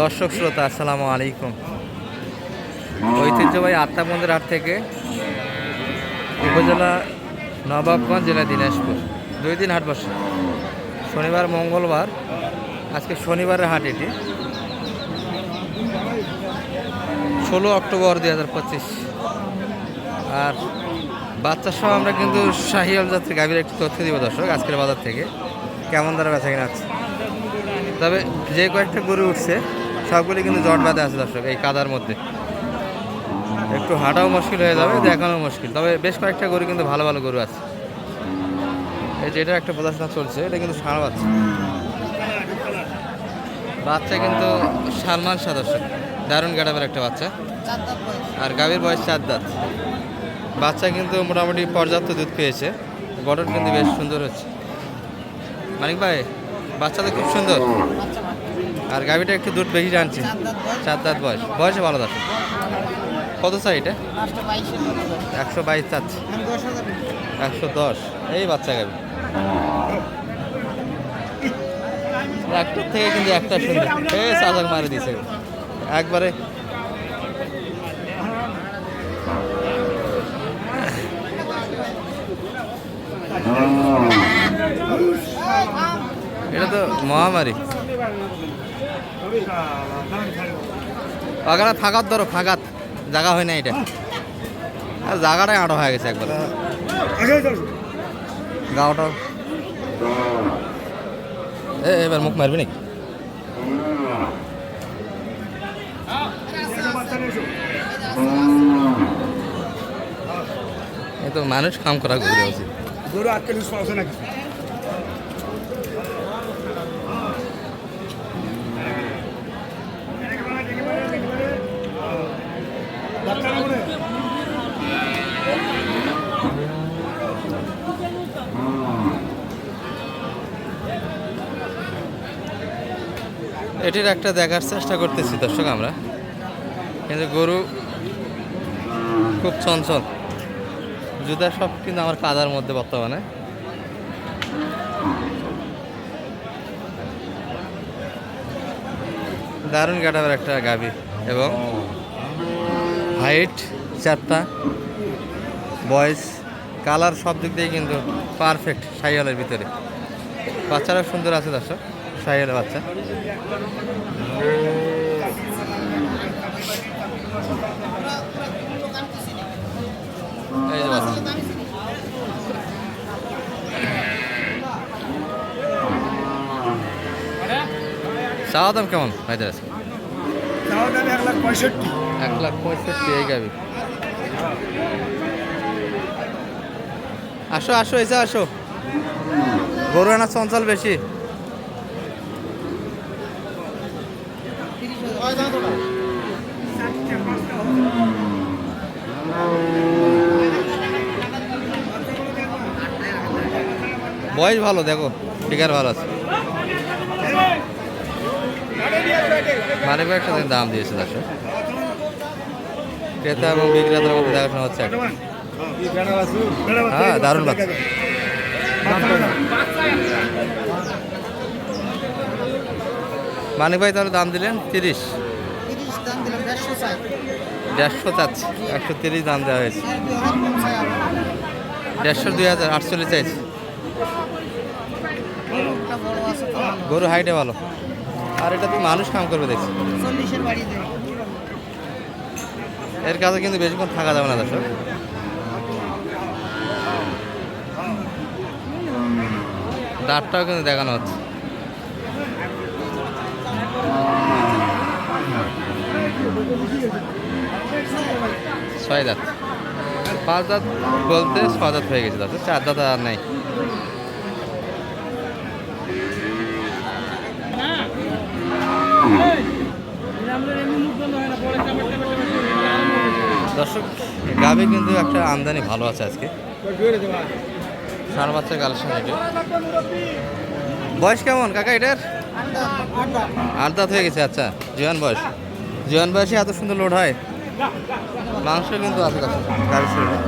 দর্শক শ্রোতা, আসসালামু আলাইকুম। ঐতিহ্যবাহী আত্মা আত্মাবন্দের হাট থেকে উপজেলা নবাবগঞ্জ, জেলা দিনাজপুর। দুই দিন হাট বসে। শনিবার, মঙ্গলবার, আজকে শনিবারের হাট এটি। ষোলো অক্টোবর দুই হাজার পঁচিশ। আর বাচ্চার সহ আমরা কিন্তু শাহিয়াল যাত্রী গাভীর একটু তথ্য দিব দর্শক, আজকের বাজার থেকে। কেমন দ্বারা বেচা কিনা আছে তবে যে কয়েকটা গরু উঠছে সবগুলি কিন্তু জট বাঁধে আছে দর্শক, এই কাদার মধ্যে। একটু হাঁটাও মুশকিল হয়ে যাবে দেখানো মুশকিল। তবে বেশ কয়েকটা গরু কিন্তু ভালো ভালো গরু আছে। এই যে এটা একটা প্রদর্শন চলছে, এটা কিন্তু সারা বাচ্চা। বাচ্চা কিন্তু সালমান দর্শক, দারুণ গাড়াবের একটা বাচ্চা। আর গাভীর বয়স চার দাঁত। বাচ্চা কিন্তু মোটামুটি পর্যাপ্ত দুধ পেয়েছে, গঠন কিন্তু বেশ সুন্দর হচ্ছে। মানিক ভাই বাচ্চা তো খুব সুন্দর। আর গাভীটা একটু দুধ বেশি টানছে। চার দাঁত বয়স। বয়সে। ভালো দাঁত কত চাই এটা? একশো বাইশ চাচ্ছে। একশো দশ। এই বাচ্চা গাভী। একটার থেকে কিন্তু একটা সুন্দর এই চাচাক মারে দিছে। একবারে। এটা তো মহামারী। পাখাটা ফাঁকাত ধরো ফাঁকাত জায়গা হয় না এটা। জায়গাটাই আটো হয়ে গেছে একবার। গাওটা এ, এবার মুখ মারবি নাকি? তো মানুষ কাম করা ঘুরে গরু আটকে লুজ পাওয়া নাকি? এটির একটা দেখার চেষ্টা করতেছি দর্শক আমরা। কিন্তু গরু খুব চঞ্চল। জুতা সব কিন্তু আমার কাদার মধ্যে বর্তমানে। দারুণ কাটাবার একটা গাবি এবং হাইট, চারটা, বয়স, কালার সব দিক দিয়ে কিন্তু পারফেক্ট সাইয়ালের ভিতরে। বাচ্চারা সুন্দর আছে দর্শক। সাইয়ালের বাচ্চা। এই যে বাচ্চা। চাওয়া দাম কেমন ভাইদের আছে? এক লাখ পঁয়ষট্টি। এক লাখ পঁয়ষট্টি এই গাবি। আসো আসো এসে আসো। গরু আনা চঞ্চল বেশি। বয়স ভালো, দেখো ফিগার ভালো আছে। মানে দিন দাম দিয়েছে দশ ক্রেতা এবং বিক্রেতার মধ্যে দেখাশোনা হচ্ছে। হ্যাঁ দারুণ বাচ্চা মানিক ভাই তাহলে দাম দিলেন তিরিশ। দেড়শো চাচ্ছে। একশো তিরিশ দাম দেওয়া হয়েছে। দেড়শো দুই হাজার, আটচল্লিশ চাইছে। গরু হাইটে ভালো। আর এটা তো মানুষ কাম করবে দেখছি। এর কাছে কিন্তু বেশিক্ষণ থাকা যাবে না দর্শক। দাঁতটাও কিন্তু দেখানো হচ্ছে। ছয় দাঁত পাঁচ দাঁত বলতে ছয় দাঁত হয়ে গেছে দর্শক চার দাঁত আর নাই। দর্শক গাবে কিন্তু একটা আমদানি ভালো আছে আজকে। সার বাচ্চার কালেকশন এটা বয়স কেমন কাকা এটার? আট দাঁত হয়ে গেছে আচ্ছা জোয়ান বয়স। জোয়ান বয়সে এত সুন্দর লোড হয়। মাংস কিন্তু আছে কাছে গাড়ি শরীরে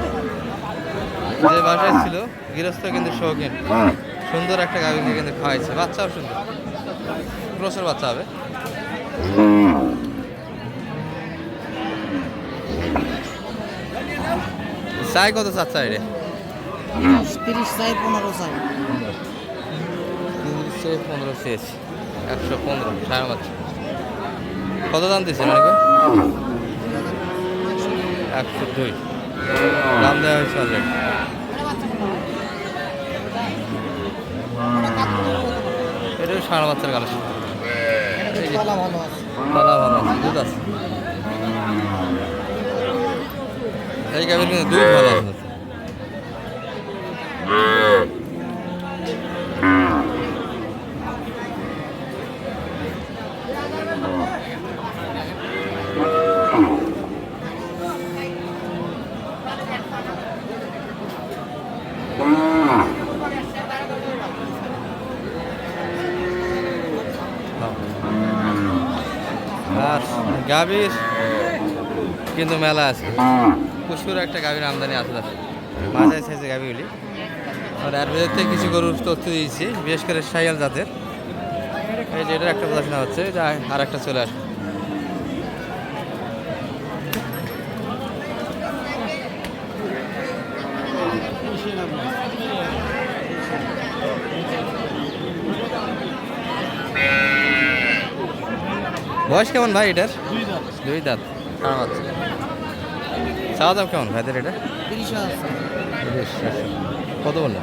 যে বাসায় ছিল গৃহস্থ কিন্তু শৌখিন। সুন্দর একটা গাভিকে কিন্তু খাওয়াইছে। বাচ্চাও সুন্দর। প্রচুর বাচ্চা হবে। চাই কত চাচ্ছা রে তিরিশ চাই পনেরো চাই। পনেরো একশো পনেরো সাড়ে পাঁচ। কত দাম অনেকে একশো দুই। দাম দেওয়া হয়েছে অলরেডি এটা সাড়ে বাচ্চার কালেকশন তলা ভালো আছে দুধ আছে। এই গাভীর কিন্তু দুধ ভালো আছে। গাভীর কিন্তু মেলা আছে। প্রচুর একটা গাভীর আমদানি আছে মাঝে সাইজে গাভীগুলি। আর এর ভিতর থেকে কিছু গরুর তথ্য দিয়েছি বিশেষ করে সাইয়াল জাতের। এই যে এটার একটা প্রদর্শনা হচ্ছে এটা আর একটা চলে আসবে। বয়স কেমন ভাই এটার? দুই দাঁত। আছে চাওয়া দাম কেমন ভাইদের এটা। কত দশ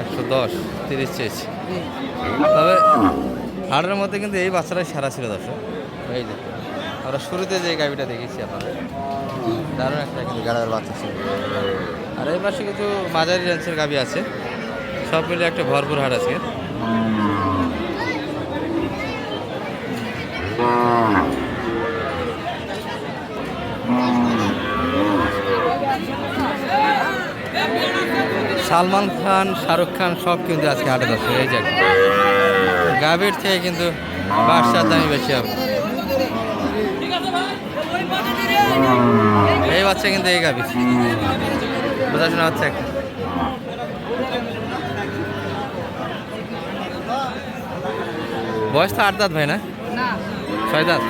একশো দশ তিরিশ চেয়েছি। তবে হাটের মধ্যে কিন্তু এই বাচ্চাটাই সারা ছিল দর্শক। এই যে আমরা শুরুতে যে গাড়িটা দেখেছি আপনাদের। দারুণ একটা কিন্তু গাড়ার বাচ্চা ছিল। আর এই পাশে কিছু মাঝারি রেঞ্জের গাবি আছে। সব মিলে একটা ভরপুর হাট আছে। সালমান খান শাহরুখ খান সব কিন্তু আজকে হাটে দর্শক এই যে। গাভীর থেকে কিন্তু বাদশার দামই বেশি হবে। এই বাচ্চা কিন্তু এই গাভীর। বোঝাশোনা হচ্ছে একটা বয়স তো আট দাঁত ভাই না? ছয় দাঁত?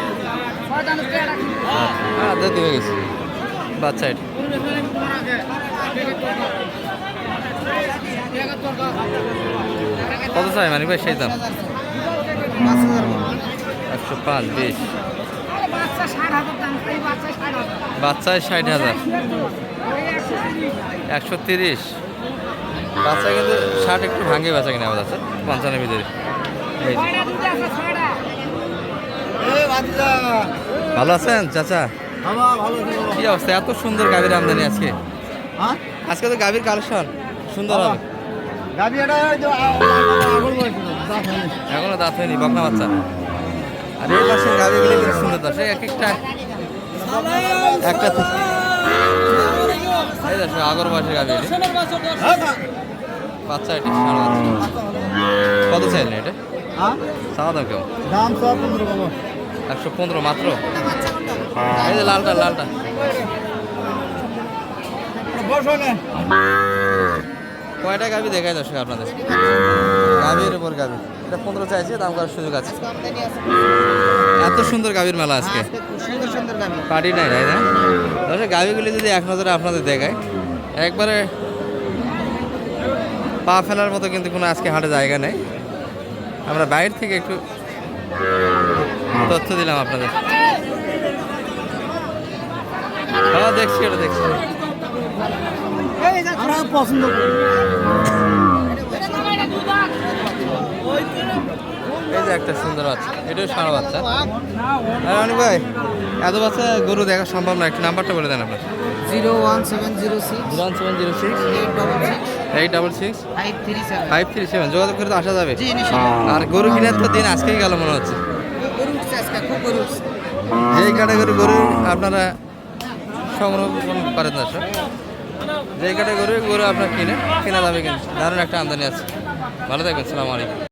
হ্যাঁ দাঁত হয়ে গেছে। বাচ্চা এটা। কত চাই মানিক ভাই সেই দাম। একশো পাঁচ বিশ। বাচ্চায় ষাট হাজার। একশো তিরিশ। বাচ্চা কিন্তু ষাট একটু ভাঙে বাচ্চা কিনা আমার আছে পঞ্চান্ন ভিতরে। ভালো আছেন চাচা? কি অবস্থা? এত সুন্দর গাভীর আমদানি আজকে। হ্যাঁ? আজকে তো গাভীর কালেকশন। সুন্দর হবে। এখনও দাঁত হয়নি বকনা বাচ্চা। আর এই পাশের গাভীগুলো কিন্তু সুন্দর দর্শক এক একটা একটা এই দর্শক আগর বয়সের গাভী। বাচ্চা এটি কত চাইলেন এটা? চাওয়া দাম কেমন দাম সব পনেরো একশো পনেরো মাত্র? এই যে লালটা লালটা। বসো না। কয়টা গাভী দেখায় দর্শক আপনাদের? গাভীর উপর গাভী এটা পনেরো চাইছে দাম করার সুযোগ আছে। এত সুন্দর গাভীর মেলা আজকে। আজকে খুব সুন্দর সুন্দর গাড়ি পার্টি নাই তাই না? দর্শক গাভিগুলি যদি এক নজরে আপনাদের দেখায় একবারে পা ফেলার মতো কিন্তু কোনো আজকে হাটে জায়গা নেই। আমরা বাইরে থেকে একটু তথ্য দিলাম আপনাদের। হ্যাঁ দেখছি ওটা দেখছি। আমরা পছন্দ করি। এই যে একটা সুন্দর বাচ্চা এটাও সারা বাচ্চা। হ্যাঁ অনিক ভাই এত বাচ্চা গরু দেখা সম্ভব না একটু নাম্বারটা বলে দেন আপনার। Zero one seven zero six one seven zero six eight double six eight double six five three seven. Five three seven যোগাযোগ করে তো আসা যাবে। আর গরু কেনার তো দিন আজকেই গেল মনে হচ্ছে। যেই ক্যাটাগরি গরু আপনারা সংরক্ষণ করেন না সব যেই ক্যাটাগরি গরু আপনার কিনে, কেনা যাবে কিনা, দারুণ একটা আমদানি আছে। ভালো থাকবেন সালাম আলাইকুম